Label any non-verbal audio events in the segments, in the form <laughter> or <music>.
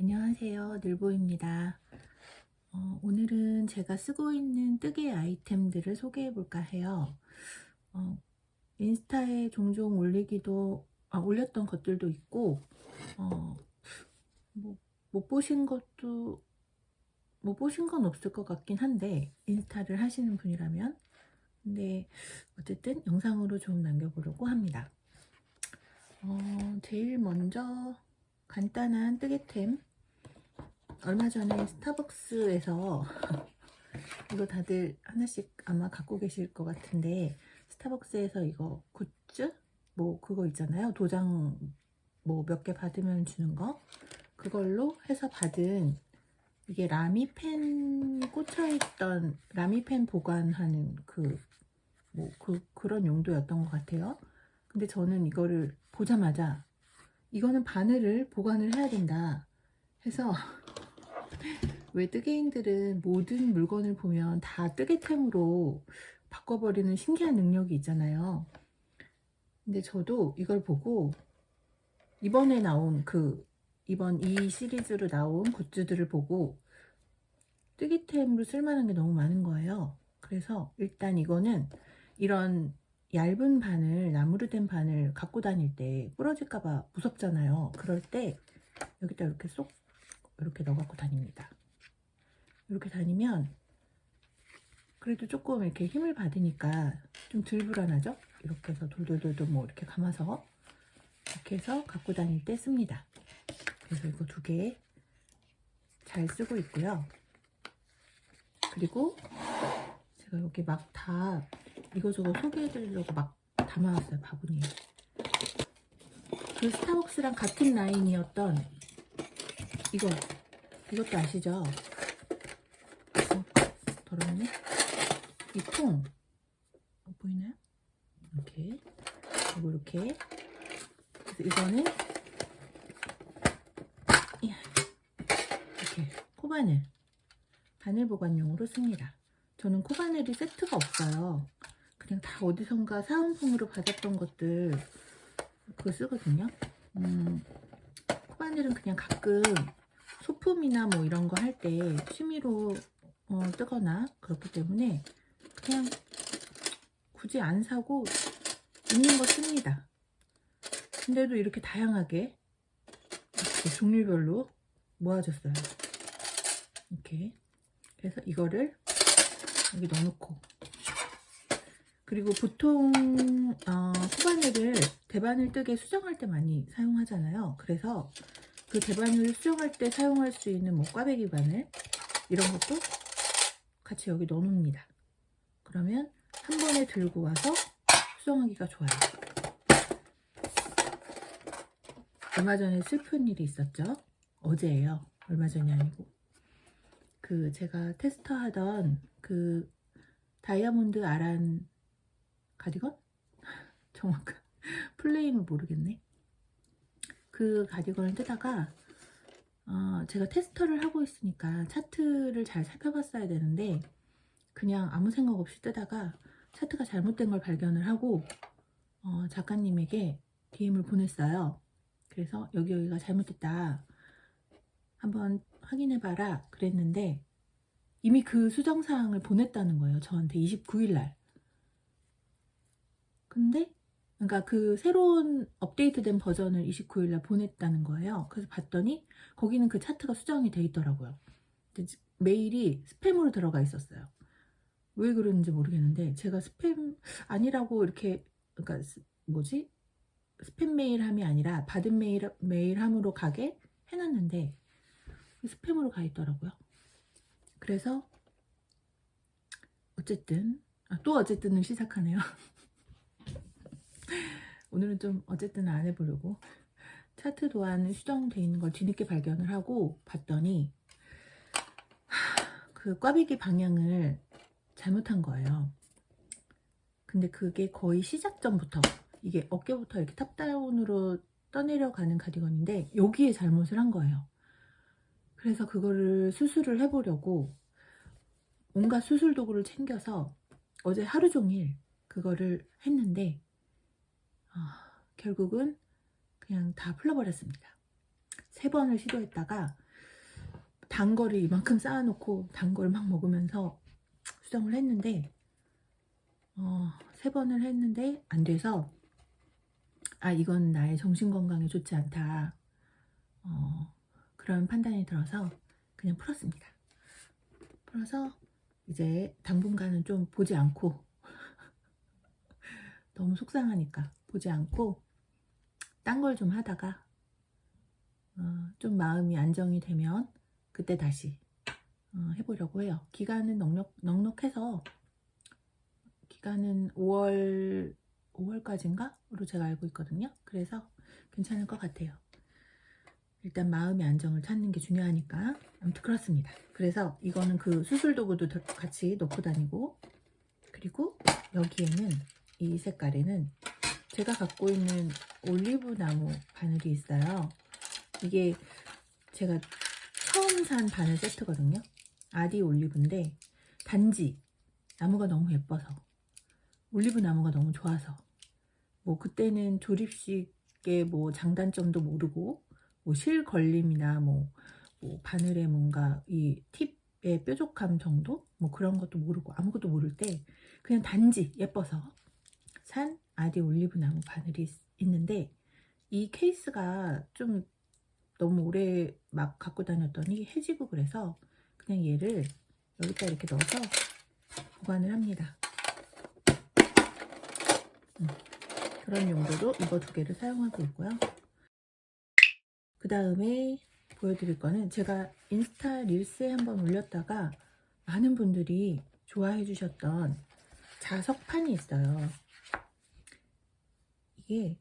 안녕하세요. 늘보입니다. 어, 오늘은 제가 쓰고 있는 뜨개 아이템들을 소개해 볼까 해요. 어, 인스타에 종종 올리기도, 아, 올렸던 것들도 있고, 어, 뭐, 못 보신 것도, 못 보신 건 없을 것 같긴 한데, 인스타를 하시는 분이라면. 근데, 어쨌든 영상으로 좀 남겨보려고 합니다. 어, 제일 먼저 간단한 뜨개템 얼마 전에 스타벅스에서 <laughs> 이거 다들 하나씩 아마 갖고 계실 것 같은데 스타벅스에서 이거 굿즈? 뭐 그거 있잖아요. 도장 뭐 몇 개 받으면 주는 거? 그걸로 해서 받은 이게 라미펜 꽂혀있던 라미펜 보관하는 그 뭐 그 그런 용도였던 것 같아요. 근데 저는 이거를 보자마자 이거는 바늘을 보관을 해야 된다 해서 왜 뜨개인들은 모든 물건을 보면 다 뜨개템으로 바꿔버리는 신기한 능력이 있잖아요. 근데 저도 이걸 보고 이번에 나온 그 이번 이 시리즈로 나온 굿즈들을 보고 뜨개템으로 쓸만한 게 너무 많은 거예요. 그래서 일단 이거는 이런 얇은 바늘, 나무로 된 바늘 갖고 다닐 때 부러질까봐 무섭잖아요. 그럴 때 여기다 이렇게 쏙 이렇게 넣어 갖고 다닙니다. 이렇게 다니면 그래도 조금 이렇게 힘을 받으니까 좀 덜 불안하죠? 이렇게 해서 돌돌돌돌 뭐 이렇게 감아서 이렇게 해서 갖고 다닐 때 씁니다. 그래서 이거 두 개 잘 쓰고 있고요. 그리고 제가 여기 막 다 이거저거 소개해드리려고 막 담아왔어요, 바구니에. 그 스타벅스랑 같은 라인이었던 이거 이것도 아시죠? 어, 더럽네. 이 통. 어, 보이나요? 이렇게. 그리고 이렇게. 그래서 이거는 이야, 이렇게 코바늘. 바늘 보관용으로 씁니다. 저는 코바늘이 세트가 없어요. 그냥 다 어디선가 사은품으로 받았던 것들 그거 쓰거든요. 음, 코바늘은 그냥 가끔 소품이나 뭐 이런 거 할 때 취미로 어, 뜨거나 그렇기 때문에 그냥 굳이 안 사고 있는 거 씁니다. 근데도 이렇게 다양하게 이렇게 종류별로 모아졌어요. 이렇게 그래서 이거를 여기 넣어놓고 그리고 보통 어, 코바늘을 대바늘 뜨개 수정할 때 많이 사용하잖아요. 그래서 그 대바늘 수정할 때 사용할 수 있는 뭐 꽈배기 바늘 이런 것도 같이 여기 넣어놓습니다. 그러면 한 번에 들고 와서 수정하기가 좋아요. 얼마 전에 슬픈 일이 있었죠. 어제예요. 얼마 전이 아니고. 그 제가 테스터 하던 그 다이아몬드 아란 가디건? <laughs> 정확한 플레임을 모르겠네. 그 가디건을 뜨다가 어, 제가 테스터를 하고 있으니까 차트를 잘 살펴봤어야 되는데 그냥 아무 생각 없이 뜨다가 차트가 잘못된 걸 발견을 하고 어, 작가님에게 DM을 보냈어요. 그래서 여기 여기가 잘못됐다. 한번 확인해봐라 그랬는데 이미 그 수정사항을 보냈다는 거예요. 저한테 29일 날. 근데 그러니까 그 새로운 업데이트된 버전을 29일 날 보냈다는 거예요. 그래서 봤더니 거기는 그 차트가 수정이 돼 있더라고요. 메일이 스팸으로 들어가 있었어요. 왜 그러는지 모르겠는데 제가 스팸 아니라고 이렇게 그러니까 스- 뭐지 스팸 메일함이 아니라 받은 메일 메일함으로 가게 해 놨는데 스팸으로 가 있더라고요. 그래서 어쨌든 아, 또 어쨌든을 시작하네요. <laughs> 오늘은 좀 어쨌든 안 해보려고 차트 도안은 수정돼 있는 걸 뒤늦게 발견을 하고 봤더니 하, 그 꽈배기 방향을 잘못한 거예요. 근데 그게 거의 시작전부터 이게 어깨부터 이렇게 탑다운으로 떠내려가는 가디건인데 여기에 잘못을 한 거예요. 그래서 그거를 수술을 해보려고 온갖 수술 도구를 챙겨서 어제 하루 종일 그거를 했는데 아, 결국은 그냥 다 풀어버렸습니다. 세 번을 시도했다가 단 거를 이만큼 쌓아놓고 단걸막 먹으면서 수정을 했는데 어, 세 번을 했는데 안 돼서 아 이건 나의 정신 건강에 좋지 않다 어, 그런 판단이 들어서 그냥 풀었습니다. 풀어서 이제 당분간은 좀 보지 않고 <laughs> 너무 속상하니까 보지 않고 딴 걸 좀 하다가 어, 좀 마음이 안정이 되면 그때 다시 어, 해보려고 해요. 기간은 넉넉, 넉넉해서 기간은 5월 5월까지인가로 제가 알고 있거든요. 그래서 괜찮을 것 같아요. 일단 마음의 안정을 찾는 게 중요하니까 아무튼 그렇습니다. 그래서 이거는 그 수술 도구도 더- 같이 놓고 다니고 그리고 여기에는 이 색깔에는 제가 갖고 있는 올리브 나무 바늘이 있어요. 이게 제가 처음 산 바늘 세트거든요. 아디 올리브인데 단지 나무가 너무 예뻐서 올리브 나무가 너무 좋아서 뭐 그때는 조립식의 뭐 장단점도 모르고 뭐 실 걸림이나 뭐, 뭐 바늘의 뭔가 이 팁의 뾰족함 정도 뭐 그런 것도 모르고 아무것도 모를 때 그냥 단지 예뻐서 산 아디 올리브 나무 바늘이 있- 있는데 이 케이스가 좀 너무 오래 막 갖고 다녔더니 해지고 그래서 그냥 얘를 여기다 이렇게 넣어서 보관을 합니다. 음, 그런 용도로 이거 두 개를 사용하고 있고요. 그 다음에 보여드릴 거는 제가 인스타 릴스에 한번 올렸다가 많은 분들이 좋아해 주셨던 자석판이 있어요. 이게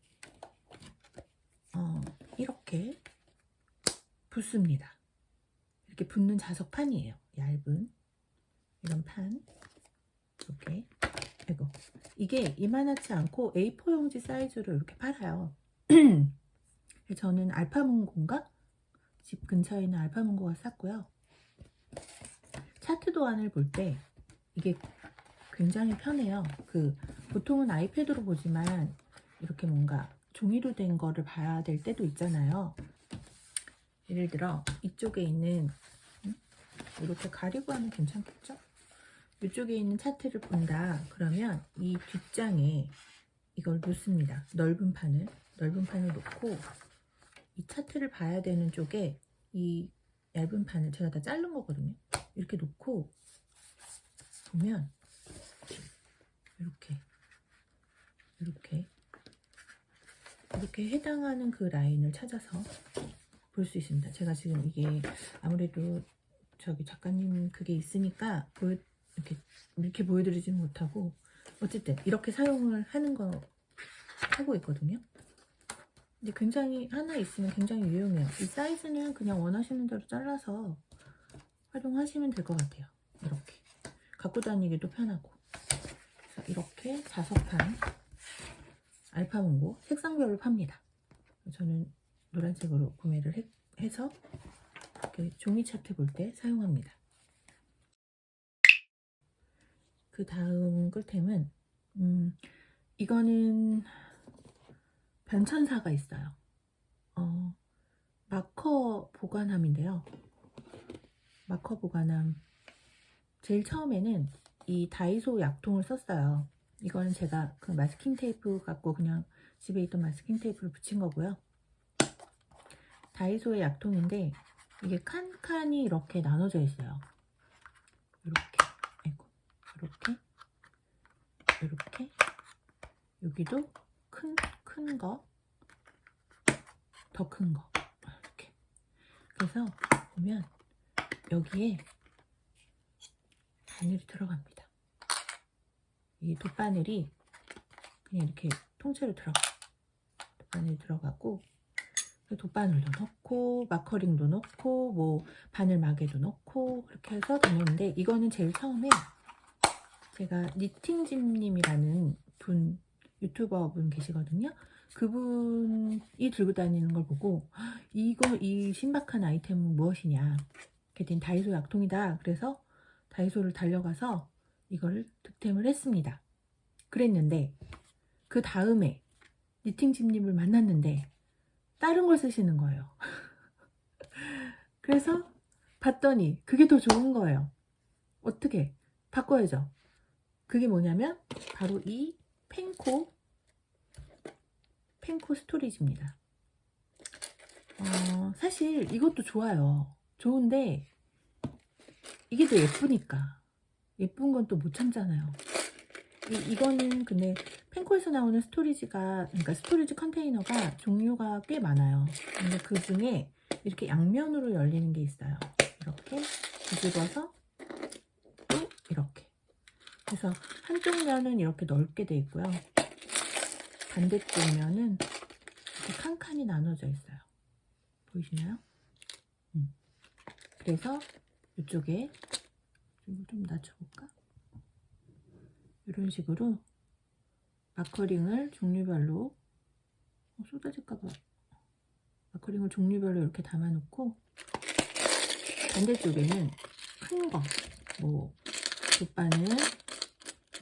어, 이렇게 붙습니다. 이렇게 붙는 자석판이에요. 얇은 이런 판 이렇게 이거 이게 이만하지 않고 A4 용지 사이즈로 이렇게 팔아요. <clears throat> 저는 알파문고인가 집 근처에 있는 알파문고가 샀고요. 차트 도안을 볼 때 이게 굉장히 편해요. 그 보통은 아이패드로 보지만 이렇게 뭔가 종이로 된 거를 봐야 될 때도 있잖아요. 예를 들어 이쪽에 있는 음? 이렇게 가리고 하면 괜찮겠죠? 이쪽에 있는 차트를 본다 그러면 이 뒷장에 이걸 놓습니다. 넓은 판을 넓은 판을 놓고 이 차트를 봐야 되는 쪽에 이 얇은 판을 제가 다 자른 거거든요. 이렇게 놓고 보면 이렇게 이렇게 이렇게 해당하는 그 라인을 찾아서 볼 수 있습니다. 제가 지금 이게 아무래도 저기 작가님 그게 있으니까 보여, 이렇게 이렇게 보여드리지는 못하고 어쨌든 이렇게 사용을 하는 거 하고 있거든요. 근데 굉장히 하나 있으면 굉장히 유용해요. 이 사이즈는 그냥 원하시는 대로 잘라서 활용하시면 될 것 같아요. 이렇게 갖고 다니기도 편하고 이렇게 자석판 알파몽고 색상별로 팝니다. 저는 노란색으로 구매를 해, 해서 종이 차트 볼 때 사용합니다. 그 다음 꿀템은 음, 이거는 변천사가 있어요. 어, 마커 보관함인데요. 마커 보관함. 제일 처음에는 이 다이소 약통을 썼어요. 이거는 제가 그 마스킹 테이프 갖고 그냥 집에 있던 마스킹 테이프를 붙인 거고요. 다이소의 약통인데 이게 칸칸이 이렇게 나눠져 있어요. 이렇게, 아이고, 이렇게, 이렇게, 여기도 큰, 큰 거, 더 큰 거, 이렇게. 그래서 보면 여기에 바늘이 들어갑니다. 이 돗바늘이 그냥 이렇게 통째로 들어가. 돗바늘이 들어가고 그 돗바늘도 넣고 마커링도 넣고 뭐 바늘 마개도 넣고 그렇게 해서 다녔는데 이거는 제일 처음에 제가 니팅짐님이라는 분 유튜버 분 계시거든요. 그분이 들고 다니는 걸 보고 이거 이 신박한 아이템은 무엇이냐. 그랬더니 다이소 약통이다. 그래서 다이소를 달려가서 이걸 득템을 했습니다. 그랬는데 그 다음에 니팅 집님을 만났는데 다른 걸 쓰시는 거예요. <laughs> 그래서 봤더니 그게 더 좋은 거예요. 어떻게? 바꿔야죠. 그게 뭐냐면 바로 이 펜코 펜코 스토리지입니다. 어, 사실 이것도 좋아요. 좋은데 이게 더 예쁘니까 예쁜 건 또 못 참잖아요. 이, 이거는 근데 펜코에서 나오는 스토리지가 그러니까 스토리지 컨테이너가 종류가 꽤 많아요. 근데 그 중에 이렇게 양면으로 열리는 게 있어요. 이렇게 뒤집어서 또 이렇게. 그래서 한쪽 면은 이렇게 넓게 돼 있고요. 반대쪽 면은 이렇게 칸칸이 나눠져 있어요. 보이시나요? 음. 그래서 이쪽에 이거 좀 낮춰볼까? 이런 식으로 마커링을 종류별로 어, 쏟아질까봐 마커링을 종류별로 이렇게 담아놓고 반대쪽에는 큰 거, 뭐 붓바늘,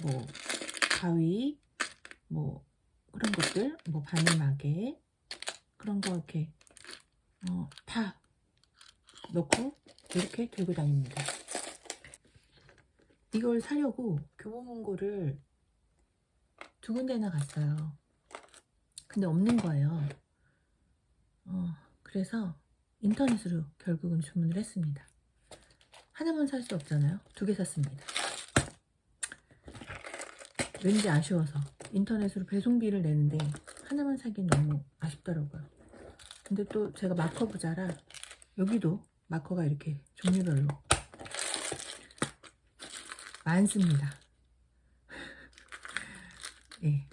뭐 가위, 뭐 그런 것들, 뭐 바늘마개 그런 거 이렇게 어, 다 넣고 이렇게 들고 다닙니다. 이걸 사려고 교보문고를 두 군데나 갔어요. 근데 없는 거예요. 어, 그래서 인터넷으로 결국은 주문을 했습니다. 하나만 살 수 없잖아요. 두 개 샀습니다. 왠지 아쉬워서 인터넷으로 배송비를 내는데 하나만 사긴 너무 아쉽더라고요. 근데 또 제가 마커 부자라 여기도 마커가 이렇게 종류별로 많습니다. <laughs> 예,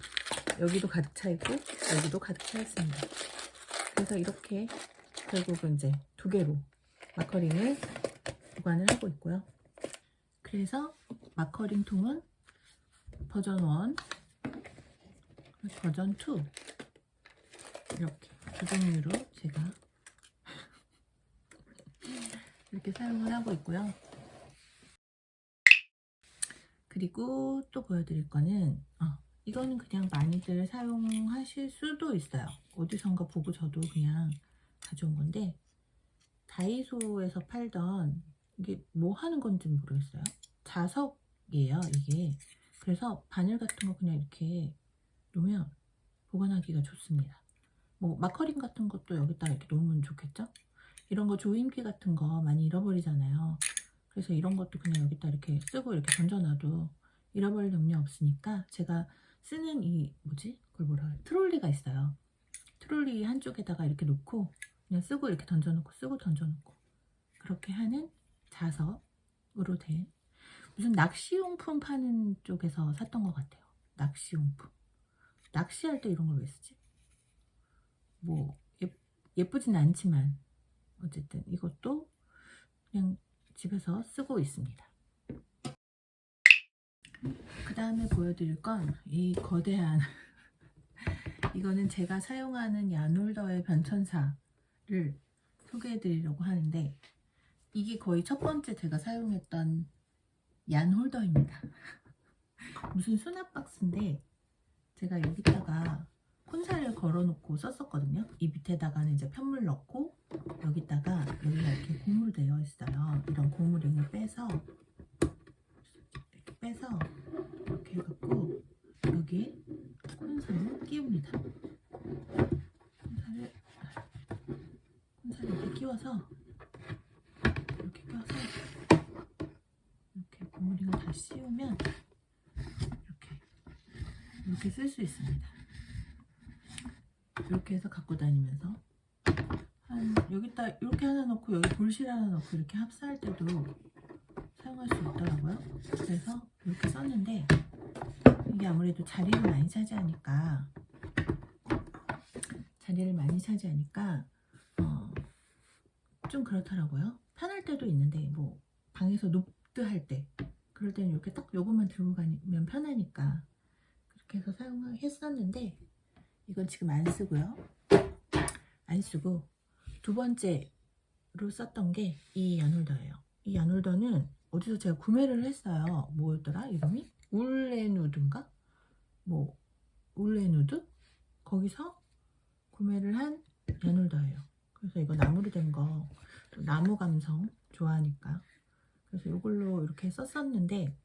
여기도 가득 차 있고 여기도 가득 차 있습니다. 그래서 이렇게 결국은 이제 두 개로 마커링을 보관을 하고 있고요. 그래서 마커링 통은 버전 1, 버전 2 이렇게 두 종류로 제가 <laughs> 이렇게 사용을 하고 있고요. 그리고 또 보여드릴 거는 어, 이거는 그냥 많이들 사용하실 수도 있어요. 어디선가 보고 저도 그냥 가져온 건데 다이소에서 팔던 이게 뭐 하는 건지 모르겠어요. 자석이에요, 이게. 그래서 바늘 같은 거 그냥 이렇게 놓으면 보관하기가 좋습니다. 뭐 마커링 같은 것도 여기다 이렇게 놓으면 좋겠죠? 이런 거 조임기 같은 거 많이 잃어버리잖아요. 그래서 이런 것도 그냥 여기다 이렇게 쓰고 이렇게 던져놔도 잃어버릴 염려 없으니까 제가 쓰는 이 뭐지? 그걸 뭐라 그래? 트롤리가 있어요. 트롤리 한쪽에다가 이렇게 놓고 그냥 쓰고 이렇게 던져놓고 쓰고 던져놓고 그렇게 하는 자석으로 된 무슨 낚시용품 파는 쪽에서 샀던 것 같아요. 낚시용품. 낚시할 때 이런 걸 왜 쓰지? 뭐 예, 예쁘진 않지만 어쨌든 이것도 그냥 집에서 쓰고 있습니다. 그 다음에 보여드릴 건 이 거대한 <laughs> 이거는 제가 사용하는 야놀더의 변천사를 소개해드리려고 하는데 이게 거의 첫 번째 제가 사용했던 얀 홀더입니다. <laughs> 무슨 수납 박스인데 제가 여기다가 콘사를 걸어놓고 썼었거든요. 이 밑에다가는 이제 편물 넣고 여기다가 여기가 이렇게 고무 되어 있어요. 이런 고무링을 빼서 이렇게 빼서 이렇게 해갖고 여기 콘사를 끼웁니다. 콘사를 콘사를 이렇게 끼워서 이렇게 껴서 이렇게 고무링을 다 씌우면 이렇게 이렇게 쓸 수 있습니다. 이렇게 해서 갖고 다니면서 한 여기다 이렇게 하나 넣고 여기 볼실 하나 넣고 이렇게 합사할 때도 사용할 수 있더라고요. 그래서 이렇게 썼는데 이게 아무래도 자리를 많이 차지하니까 자리를 많이 차지하니까 어, 좀 그렇더라고요. 편할 때도 있는데 뭐 방에서 노트 할 때 그럴 때는 이렇게 딱 요것만 들고 가면 편하니까 그렇게 해서 사용했었는데 이건 지금 안 쓰고요. 안 쓰고 두 번째로 썼던 게 이 야놀더예요. 이 야놀더는 어디서 제가 구매를 했어요. 뭐였더라 이름이? 울레누드인가? 뭐 울레누드? 거기서 구매를 한 야놀더예요. 그래서 이거 나무로 된 거 나무 감성 좋아하니까. 그래서 이걸로 이렇게 썼었는데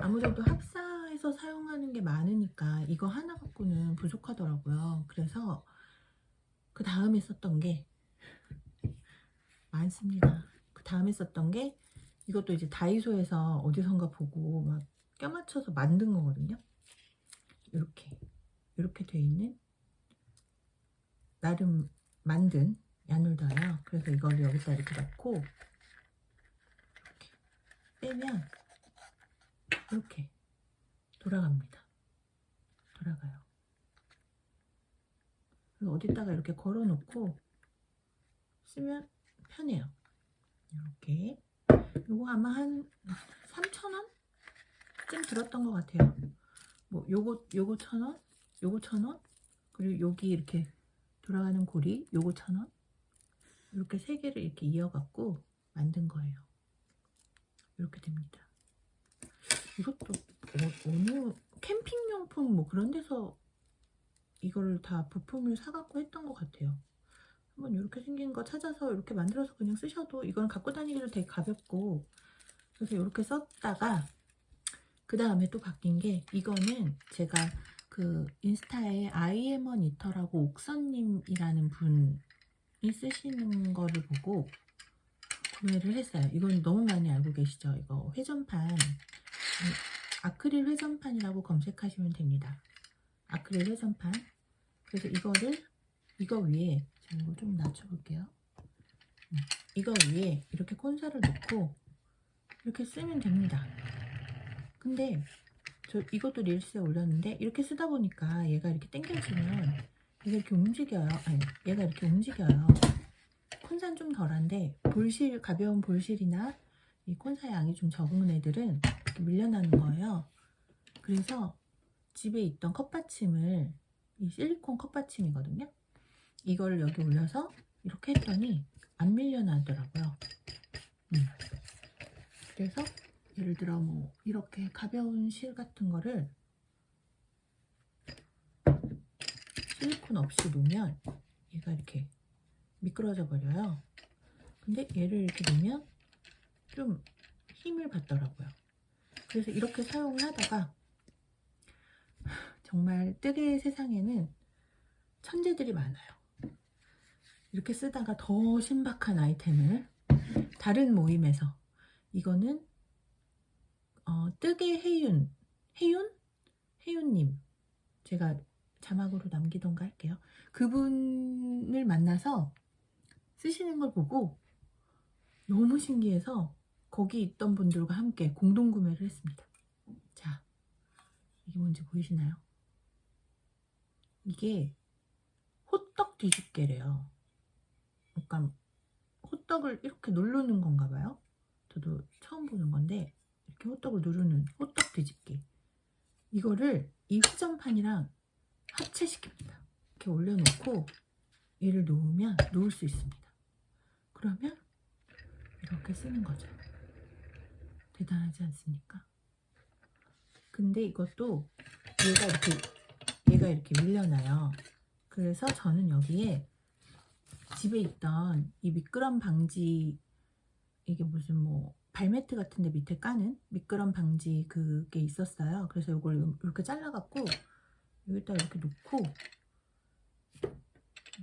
아무래도 합사해서 사용하는 게 많으니까 이거 하나 갖고는 부족하더라고요. 그래서 그 다음에 썼던 게 많습니다. 그 다음에 썼던 게 이것도 이제 다이소에서 어디선가 보고 막 껴맞춰서 만든 거거든요. 이렇게 이렇게 돼 있는 나름 만든 야놀다예요. 그래서 이걸 여기다 이렇게 넣고 이렇게 빼면 이렇게 돌아갑니다. 돌아가요. 어디다가 이렇게 걸어 놓고 쓰면 편해요. 이렇게 요거 아마 한 3,000원? 쯤 들었던 것 같아요. 뭐 요거 요거 1,000원, 요거 1,000원, 그리고 여기 이렇게 돌아가는 고리 요거 1,000원. 이렇게 세 개를 이렇게 이어갖고 만든 거예요. 이렇게 됩니다. 이것도 어, 느 캠핑용품 뭐 그런 데서 이걸 다 부품을 사갖고 했던 것 같아요. 한번 이렇게 생긴 거 찾아서 이렇게 만들어서 그냥 쓰셔도 이건 갖고 다니기도 되게 가볍고 그래서 이렇게 썼다가 그 다음에 또 바뀐 게 이거는 제가 그 인스타에 아이에먼 이터라고 옥선님이라는 분이 쓰시는 거를 보고 구매를 했어요. 이건 너무 많이 알고 계시죠? 이거 회전판 음, 아크릴 회전판이라고 검색하시면 됩니다. 아크릴 회전판. 그래서 이거를 이거 위에 제가 이거 좀 낮춰볼게요. 음, 이거 위에 이렇게 콘사를 놓고 이렇게 쓰면 됩니다. 근데 저 이것도 릴스에 올렸는데 이렇게 쓰다 보니까 얘가 이렇게 당겨지면 얘가 이렇게 움직여요. 아니 얘가 이렇게 움직여요. 콘사는 좀 덜한데 볼실 가벼운 볼실이나 이 콘사 양이 좀 적은 애들은 이렇게 밀려나는 거예요. 그래서 집에 있던 컵받침을 이 실리콘 컵받침이거든요. 이거를 여기 올려서 이렇게 했더니 안 밀려나더라고요. 음. 그래서 예를 들어 뭐 이렇게 가벼운 실 같은 거를 실리콘 없이 놓으면 얘가 이렇게 미끄러져 버려요. 근데 얘를 이렇게 놓으면 좀 힘을 받더라고요. 그래서 이렇게 사용을 하다가 정말 뜨개의 세상에는 천재들이 많아요. 이렇게 쓰다가 더 신박한 아이템을 다른 모임에서 이거는 어, 뜨개 해윤 해윤 해윤님 제가 자막으로 남기던가 할게요. 그분을 만나서 쓰시는 걸 보고 너무 신기해서 거기 있던 분들과 함께 공동 구매를 했습니다. 자, 이게 뭔지 보이시나요? 이게 호떡 뒤집개래요. 약간 호떡을 이렇게 누르는 건가 봐요. 저도 처음 보는 건데 이렇게 호떡을 누르는 호떡 뒤집기. 이거를 이 회전판이랑 합체시킵니다. 이렇게 올려놓고 얘를 놓으면 놓을 수 있습니다. 그러면 이렇게 쓰는 거죠. 대단하지 않습니까? 근데 이것도 얘가 이렇게 얘가 이렇게 밀려나요. 그래서 저는 여기에 집에 있던 이 미끄럼 방지 이게 무슨 뭐 발매트 같은데 밑에 까는 미끄럼 방지 그게 있었어요. 그래서 이걸 이렇게 잘라갖고 여기다 이렇게 놓고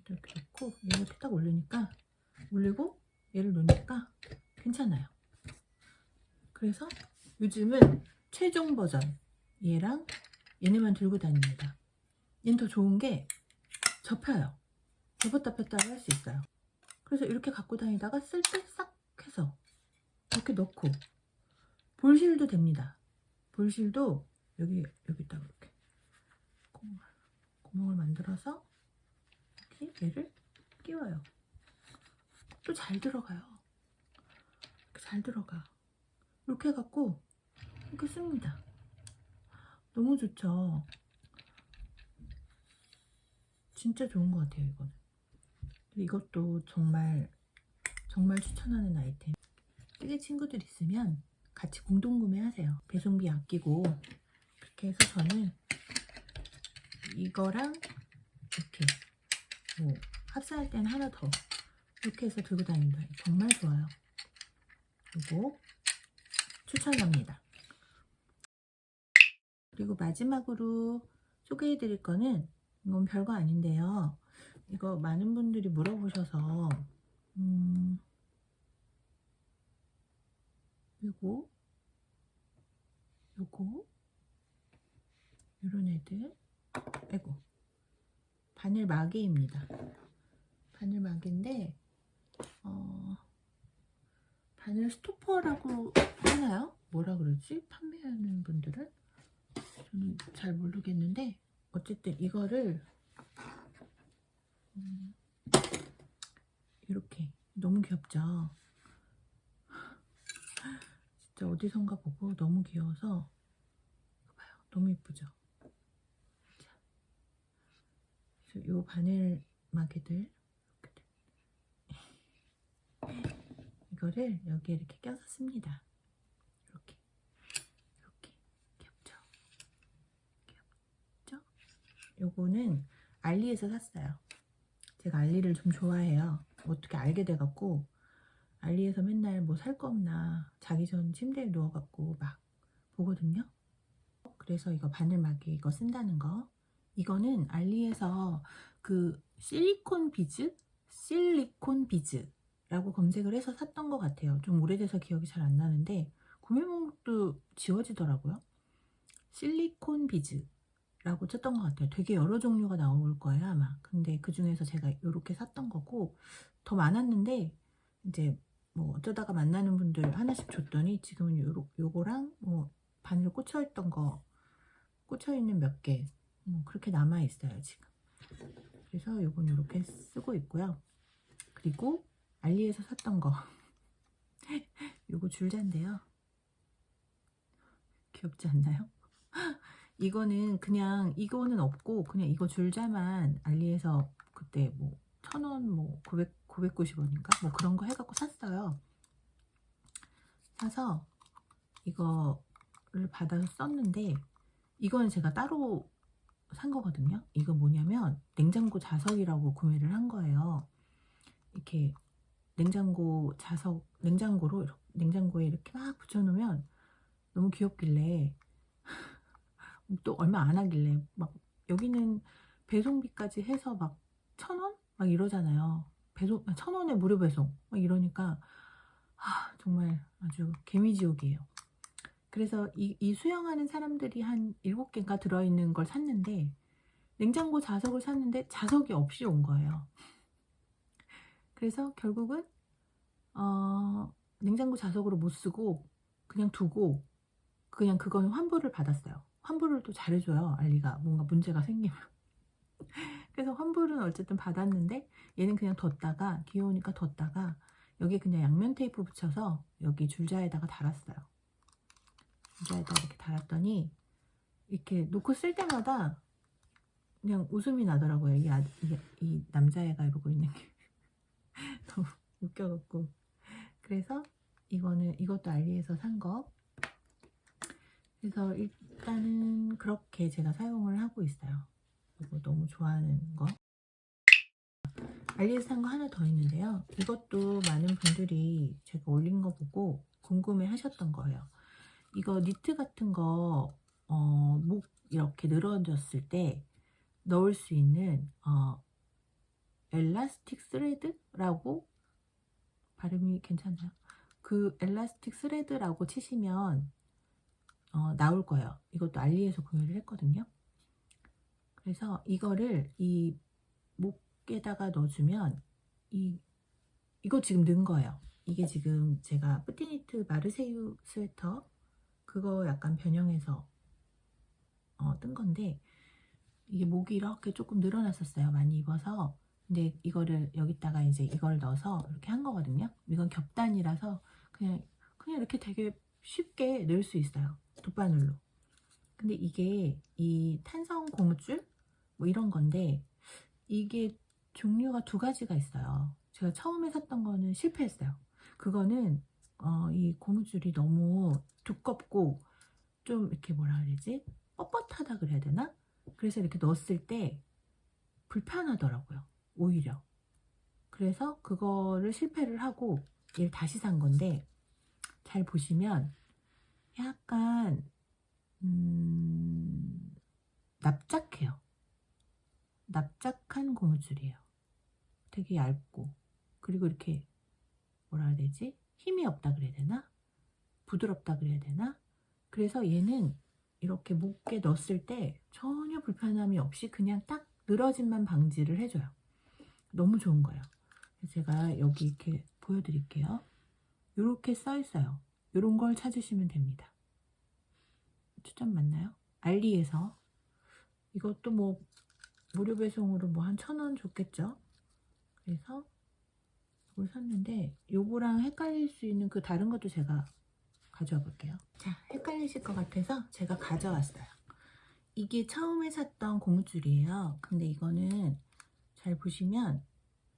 이렇게 놓고 이렇게 딱 올리니까 올리고 얘를 놓으니까 괜찮아요. 그래서 요즘은 최종 버전 얘랑 얘네만 들고 다닙니다. 얘는 더 좋은 게 접혀요. 접었다 폈다 할수 있어요. 그래서 이렇게 갖고 다니다가 쓸 때 싹 해서 이렇게 넣고 볼실도 됩니다. 볼실도 여기 여기다가 이렇게 구멍을 만들어서 이렇게 얘를 끼워요. 또 잘 들어가요. 잘 들어가. 이렇게 해갖고 이렇게 씁니다. 너무 좋죠. 진짜 좋은 것 같아요, 이거는. 이것도 정말 정말 추천하는 아이템. 뜨개 친구들 있으면 같이 공동 구매하세요. 배송비 아끼고 그렇게 해서 저는 이거랑 이렇게 뭐 합사할 때는 하나 더 이렇게 해서 들고 다닙니다. 정말 좋아요. 그리고 추천합니다. 그리고 마지막으로 소개해 드릴 거는 이건 별거 아닌데요. 이거 많은 분들이 물어보셔서 음 요거 요거 요런 애들 아이고 바늘 마개입니다. 바늘 마개인데 어 바늘 스토퍼라고 하나요? 뭐라 그러지? 판매하는 분들은 저는 잘 모르겠는데 어쨌든 이거를 음, 이렇게 너무 귀엽죠? 진짜 어디선가 보고 너무 귀여워서 봐요. 너무 그래서 요 바늘 마개들 이렇게 이거를 여기에 이렇게 껴서 씁니다. 이렇게 이렇게 귀엽죠? 귀엽죠? 요거는 알리에서 샀어요. 제가 알리를 좀 좋아해요. 어떻게 알게 돼갖고 알리에서 맨날 뭐 살 거 없나 자기 전 침대에 누워갖고 막 보거든요. 그래서 이거 바늘막이 이거 쓴다는 거. 이거는 알리에서 그 실리콘 비즈? 실리콘 비즈 라고 검색을 해서 샀던 것 같아요. 좀 오래돼서 기억이 잘 안 나는데 구매 목록도 지워지더라고요. 실리콘 비즈라고 쳤던 것 같아요. 되게 여러 종류가 나올 거예요 아마. 근데 그 중에서 제가 이렇게 샀던 거고 더 많았는데 이제 뭐 어쩌다가 만나는 분들 하나씩 줬더니 지금은 요, 요거랑 뭐 바늘 꽂혀 있던 거 꽂혀 있는 몇 개, 뭐 그렇게 남아 있어요 지금. 그래서 요건 이렇게 쓰고 있고요. 그리고 알리에서 샀던 거, <laughs> 요거 줄자인데요. 귀엽지 않나요? <laughs> 이거는 그냥 이거는 없고 그냥 이거 줄자만 알리에서 그때 뭐 천 원, 뭐 900, 990원인가 뭐 그런 거 해갖고 샀어요. 사서 이거를 받아서 썼는데 이거는 제가 따로 산 거거든요. 이거 뭐냐면 냉장고 자석이라고 구매를 한 거예요. 이렇게 냉장고 자석 냉장고로 이렇게, 냉장고에 이렇게 막 붙여놓으면 너무 귀엽길래 <laughs> 또 얼마 안 하길래 막 여기는 배송비까지 해서 막 천 원? 막 이러잖아요. 배송 천 원에 무료 배송 막 이러니까 아, 정말 아주 개미지옥이에요. 그래서 이, 이 수영하는 사람들이 한 7개가 들어있는 걸 샀는데 냉장고 자석을 샀는데 자석이 없이 온 거예요. 그래서 결국은 어, 냉장고 자석으로 못 쓰고 그냥 두고 그냥 그거는 환불을 받았어요. 환불을 또 잘해줘요. 알리가 뭔가 문제가 생기면. <laughs> 그래서 환불은 어쨌든 받았는데 얘는 그냥 뒀다가 귀여우니까 뒀다가 여기 그냥 양면 테이프 붙여서 여기 줄자에다가 달았어요. 줄자에다가 이렇게 달았더니 이렇게 놓고 쓸 때마다 그냥 웃음이 나더라고요. 이, 아, 이, 이 남자애가 이러고 있는 게 <laughs> 너무 웃겨갖고 그래서 이거는 이것도 알리에서 산 거. 그래서 일단은 그렇게 제가 사용을 하고 있어요. 이거 너무 좋아하는 거. 알리에서 산 거 하나 더 있는데요. 이것도 많은 분들이 제가 올린 거 보고 궁금해 하셨던 거예요. 이거 니트 같은 거, 어, 목 이렇게 늘어졌을 때 넣을 수 있는, 어, 엘라스틱 스레드라고 발음이 괜찮나요? 그 엘라스틱 스레드라고 치시면 어, 나올 거예요. 이것도 알리에서 구매를 했거든요. 그래서 이거를 이 목에다가 넣어주면 이 이거 지금 넣은 거예요. 이게 지금 제가 뿌티니트 마르세유 스웨터 그거 약간 변형해서 어, 뜬 건데 이게 목이 이렇게 조금 늘어났었어요. 많이 입어서 근데 이거를 여기다가 이제 이걸 넣어서 이렇게 한 거거든요. 이건 겹단이라서 그냥 그냥 이렇게 되게 쉽게 넣을 수 있어요. 돗바늘로. 근데 이게 이 탄성 고무줄 뭐 이런 건데 이게 종류가 두 가지가 있어요. 제가 처음에 샀던 거는 실패했어요. 그거는 어, 이 고무줄이 너무 두껍고 좀 이렇게 뭐라 그러지? 뻣뻣하다 그래야 되나? 그래서 이렇게 넣었을 때 불편하더라고요. 오히려. 그래서 그거를 실패를 하고 얘를 다시 산 건데 잘 보시면 약간 음, 납작해요. 납작한 고무줄이에요. 되게 얇고 그리고 이렇게 뭐라 해야 되지? 힘이 없다 그래야 되나? 부드럽다 그래야 되나? 그래서 얘는 이렇게 목에 넣었을 때 전혀 불편함이 없이 그냥 딱 늘어짐만 방지를 해줘요. 너무 좋은 거예요. 제가 여기 이렇게 보여드릴게요. 이렇게 써 있어요. 이런 걸 찾으시면 됩니다. 추천 맞나요? 알리에서 이것도 뭐 무료 배송으로 뭐 한 천 원 줬겠죠? 그래서 이걸 샀는데 요거랑 헷갈릴 수 있는 그 다른 것도 제가 가져와 볼게요. 자, 헷갈리실 것 같아서 제가 가져왔어요. 이게 처음에 샀던 고무줄이에요. 근데 이거는 잘 보시면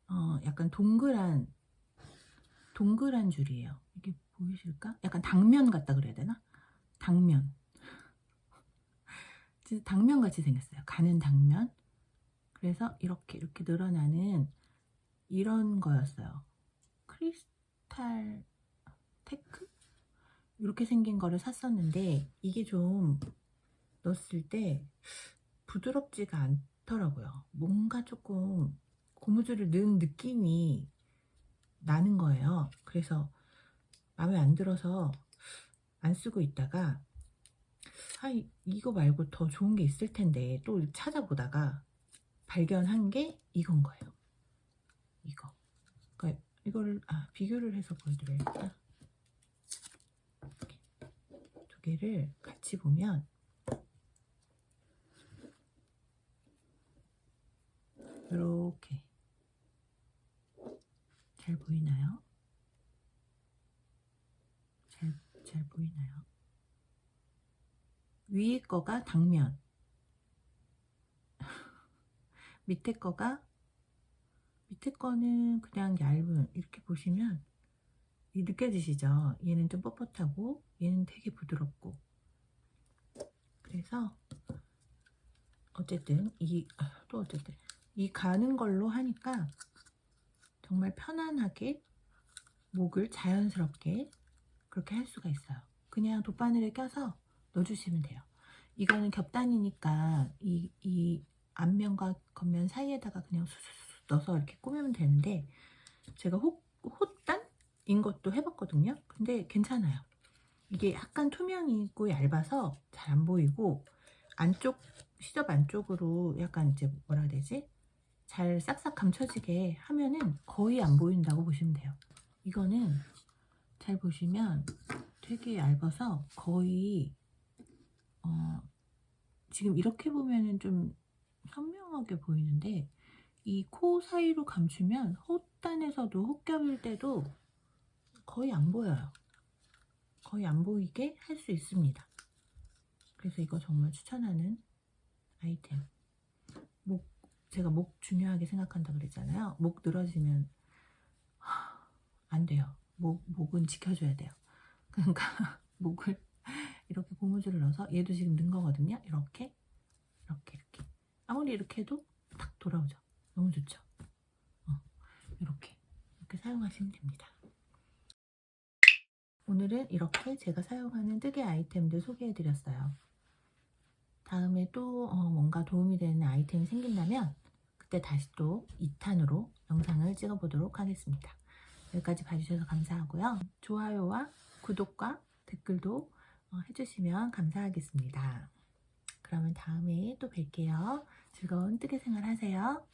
어, 약간 동그란 동그란 줄이에요. 이게 보이실까? 약간 당면 같다 그래야 되나? 당면. <laughs> 진짜 당면 같이 생겼어요. 가는 당면. 그래서 이렇게 이렇게 늘어나는 이런 거였어요. 크리스탈 테크? 이렇게 생긴 거를 샀었는데 이게 좀 넣었을 때 부드럽지가 않 더라고요. 뭔가 조금 고무줄을 넣은 느낌이 나는 거예요. 그래서 마음에 안 들어서 안 쓰고 있다가 아 이- 이거 말고 더 좋은 게 있을 텐데 또 찾아보다가 발견한 게 이건 거예요. 이거. 그러니까 이거를 아, 비교를 해서 보여드려야겠다. 두 개를 같이 보면 이렇게 잘 보이나요? 잘, 잘 보이나요? 위에 거가 당면 <laughs> 밑에 거가 밑에 거는 그냥 얇은 이렇게 보시면 이 느껴지시죠? 얘는 좀 뻣뻣하고 얘는 되게 부드럽고 그래서 어쨌든 이 또 어쨌든 이 가는 걸로 하니까 정말 편안하게 목을 자연스럽게 그렇게 할 수가 있어요. 그냥 돗바늘에 껴서 넣어주시면 돼요. 이거는 겹단이니까 이, 이 앞면과 겉면 사이에다가 그냥 수수수 넣어서 이렇게 꾸미면 되는데 제가 호, 호단인 것도 해봤거든요. 근데 괜찮아요. 이게 약간 투명이고 얇아서 잘 안 보이고 안쪽 시접 안쪽으로 약간 이제 뭐라 해야 되지? 잘 싹싹 감춰지게 하면은 거의 안 보인다고 보시면 돼요. 이거는 잘 보시면 되게 얇아서 거의 어, 지금 이렇게 보면은 좀 선명하게 보이는데 이 코 사이로 감추면 헛단에서도 헛겹일 때도 거의 안 보여요. 거의 안 보이게 할 수 있습니다. 그래서 이거 정말 추천하는 아이템. 목 제가 목 중요하게 생각한다 그랬잖아요. 목 늘어지면 하, 안 돼요. 목 목은 지켜줘야 돼요. 그러니까 <laughs> 목을 이렇게 고무줄을 넣어서 얘도 지금 는 거거든요. 이렇게 이렇게 이렇게 아무리 이렇게 해도 탁 돌아오죠. 너무 좋죠. 어, 이렇게 이렇게 사용하시면 됩니다. 오늘은 이렇게 제가 사용하는 뜨개 아이템들 소개해드렸어요. 다음에 또 어, 뭔가 도움이 되는 아이템이 생긴다면 그때 다시 또 2탄으로 영상을 찍어보도록 하겠습니다. 여기까지 봐주셔서 감사하고요. 좋아요와 구독과 댓글도 어, 해주시면 감사하겠습니다. 그러면 다음에 또 뵐게요. 즐거운 뜨개 생활 하세요.